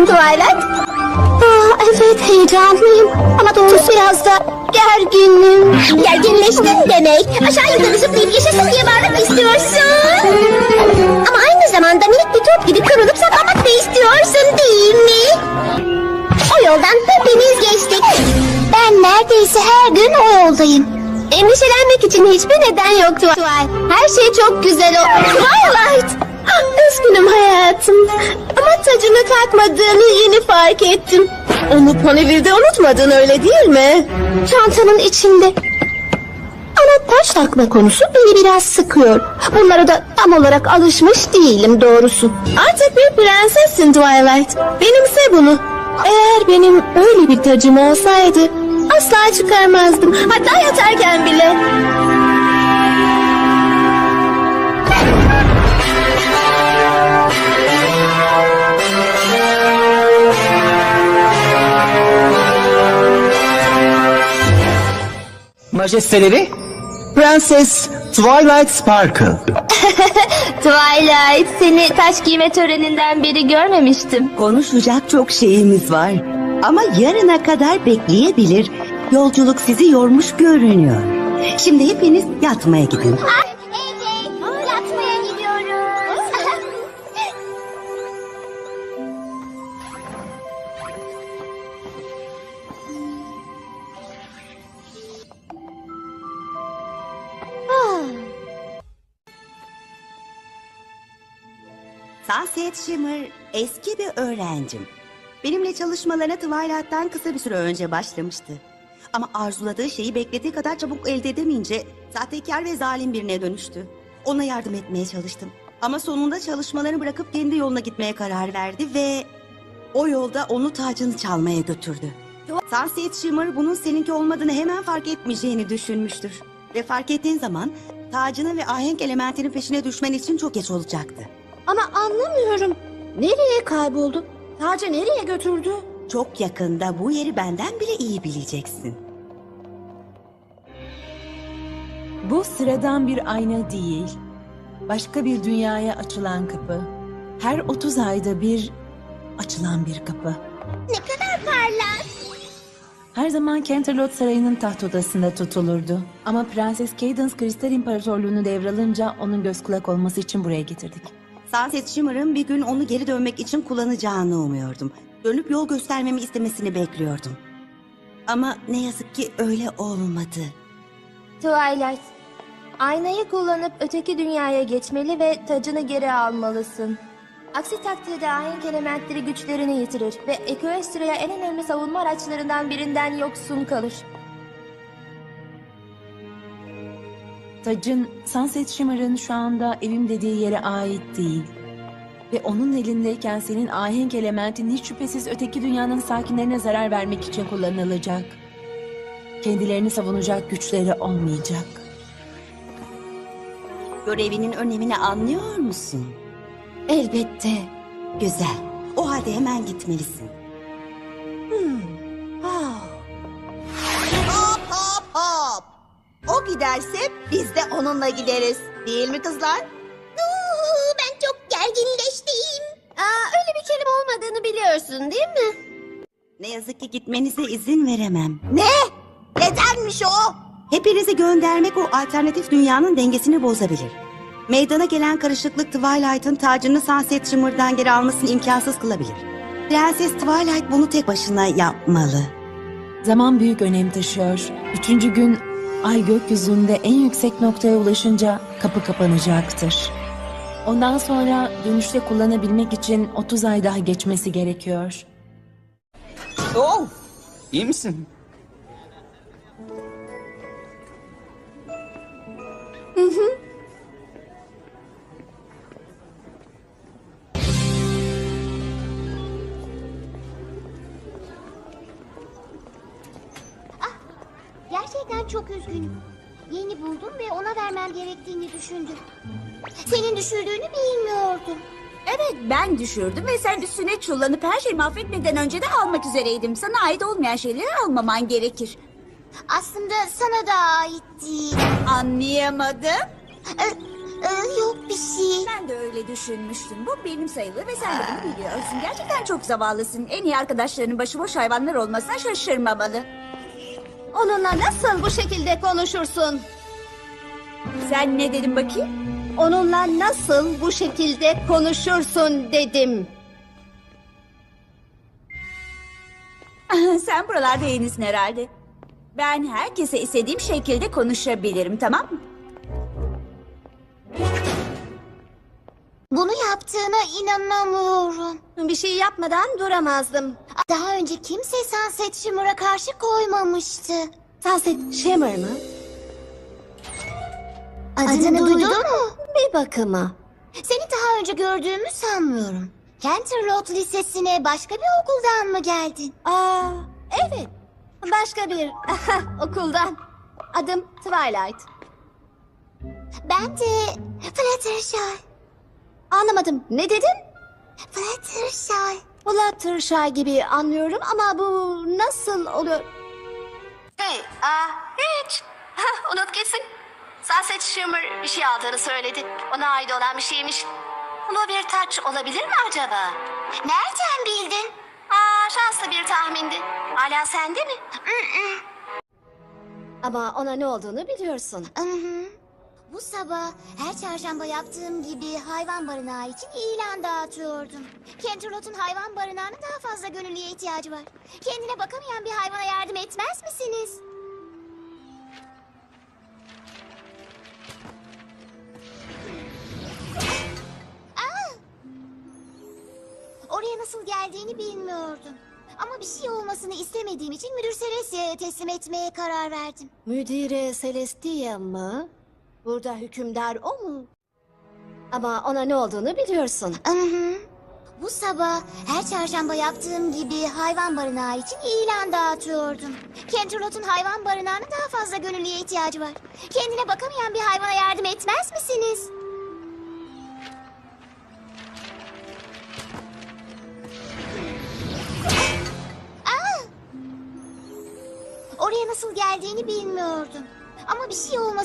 musun Twilight? Aa, evet heyecanlıyım ama doğrusu biraz da gerginim. Gerginleştin demek. Aşağı yukarı zıplayıp yaşasın diye bağırmak istiyorsun. Ama aynı zamanda minik bir top gibi kırılıp saklamak da istiyorsun değil mi? O yoldan hepimiz geçtik. Ben neredeyse her gün o yoldayım. Endişelenmek için hiçbir neden yok Twilight. Her şey çok güzel o. Twilight! Ah, Üzgünüm hayatım. Ama tacını takmadığını yeni fark ettim. Onu Ponyville'de unutmadın öyle değil mi? Çantanın içinde. Ama taş takma konusu beni biraz sıkıyor. Bunlara da tam olarak alışmış değilim doğrusu. Artık bir prensessin Twilight. Benimse bunu. Eğer benim öyle bir tacım olsaydı asla çıkarmazdım. Hatta yatarken bile. Majesteleri, Prenses Twilight Sparkle. Twilight seni taş giyme töreninden beri görmemiştim. Konuşacak çok şeyimiz var. Ama yarına kadar bekleyebilir. Yolculuk sizi yormuş görünüyor. Şimdi hepiniz yatmaya gidin. Evet, Sunset Shimmer eski bir öğrencim. Benimle çalışmalarına Twilight'tan kısa bir süre önce başlamıştı. Ama arzuladığı şeyi beklediği kadar çabuk elde edemeyince sahtekar ve zalim birine dönüştü. Ona yardım etmeye çalıştım. Ama sonunda çalışmalarını bırakıp kendi yoluna gitmeye karar verdi ve o yolda onu tacını çalmaya götürdü. Sunset Shimmer bunun seninki olmadığını hemen fark etmeyeceğini düşünmüştür. Ve fark ettiğin zaman tacının ve ahenk elementinin peşine düşmen için çok geç olacaktı. Ama anlamıyorum. Nereye kayboldu? Tacı nereye götürdü? Çok yakında bu yeri benden bile iyi bileceksin. Bu sıradan bir ayna değil. Başka bir dünyaya açılan kapı. Her 30 ayda bir açılan bir kapı. Ne kadar parlak. Her zaman Canterlot Sarayı'nın taht odasında tutulurdu. Ama Prenses Cadance Kristal İmparatorluğunu devralınca onun göz kulak olması için buraya getirdik. Sunset Shimmer'ın bir gün onu geri dönmek için kullanacağını umuyordum. Dönüp yol göstermemi istemesini bekliyordum. Ama ne yazık ki öyle olmadı. Twilight, aynayı kullanıp öteki dünyaya geçmeli ve tacını geri almalısın. Aksi takdirde ahenk elementleri güçlerini yitirir ve Equestria en önemli savunma araçlarından birinden yoksun kalır. Tacın Sunset Shimmer'ın şu anda evim dediği yere ait değil. Ve onun elindeyken senin ahenk elementin hiç şüphesiz öteki dünyanın sakinlerine zarar vermek için kullanılacak. Kendilerini savunacak güçleri olmayacak. Görevinin önemini anlıyor musun? Elbette. Güzel. O halde hemen gitmelisin. Hmm. Giderse biz de onunla gideriz. Değil mi kızlar? ben çok gerginleştim. Aa, öyle bir kelime olmadığını biliyorsun değil mi? Ne yazık ki gitmenize izin veremem. Ne? Nedenmiş o? Hepinizi göndermek o alternatif dünyanın dengesini bozabilir. Meydana gelen karışıklık Twilight'ın tacını Sunset Shimmer'dan geri almasını imkansız kılabilir. Prenses Twilight bunu tek başına yapmalı. Zaman büyük önem taşıyor. Üçüncü gün ay gökyüzünde en yüksek noktaya ulaşınca kapı kapanacaktır. Ondan sonra dönüşte kullanabilmek için 30 ay daha geçmesi gerekiyor. Oh, iyi misin? Çok üzgünüm. Yeni buldum ve ona vermem gerektiğini düşündüm. Senin düşürdüğünü bilmiyordum. Evet ben düşürdüm ve sen üstüne çullanıp her şeyi mahvetmeden önce de almak üzereydim. Sana ait olmayan şeyleri almaman gerekir. Aslında sana da ait değil. Anlayamadım. Ee, Ee, yok bir şey. Ben de öyle düşünmüştüm. Bu benim sayılır ve sen de bunu biliyorsun. Gerçekten çok zavallısın. En iyi arkadaşlarının başıboş hayvanlar olmasına şaşırmamalı. Onunla nasıl bu şekilde konuşursun? Sen ne dedin bakayım? Onunla nasıl bu şekilde konuşursun dedim. sen buralarda yenisin herhalde. Ben herkese istediğim şekilde konuşabilirim tamam mı? Bunu yaptığına inanamıyorum. Bir şey yapmadan duramazdım. Daha önce kimse Sunset Shimmer'a karşı koymamıştı. Sunset Shimmer mı? Adını, duydun mu? Bir bakıma. Seni daha önce gördüğümü sanmıyorum. Canterlot Lisesi'ne başka bir okuldan mı geldin? Aa, evet. Başka bir okuldan. Adım Twilight. Ben de Fluttershy. Anlamadım. Ne dedin? Fluttershy. Fluttershy gibi anlıyorum ama bu nasıl oluyor? Hey, aa, hiç. Unut gitsin. Sunset Shimmer bir şey aldığını söyledi. Ona ait olan bir şeymiş. Bu bir taç olabilir mi acaba? Nereden bildin? Aa, şanslı bir tahmindi. Hala sende mi? Ama ona ne olduğunu biliyorsun. Bu sabah her çarşamba yaptığım gibi hayvan barınağı için ilan dağıtıyordum. Canterlot'un hayvan barınağının daha fazla gönüllüye ihtiyacı var. Kendine bakamayan bir hayvana yardım etmez misiniz? Aa! Oraya nasıl geldiğini bilmiyordum. Ama bir şey olmasını istemediğim için müdür Celestia'ya teslim etmeye karar verdim. Müdüre Celestia mı? Burada hükümdar o mu? Ama ona ne olduğunu biliyorsun. Bu sabah her çarşamba yaptığım gibi hayvan barınağı için ilan dağıtıyordum. Canterlot'un hayvan barınağının daha fazla gönüllüye ihtiyacı var. Kendine bakamayan bir hayvana yardım etmez misiniz? Oraya nasıl geldiğini bilmiyordum. Ama bir şey olmasın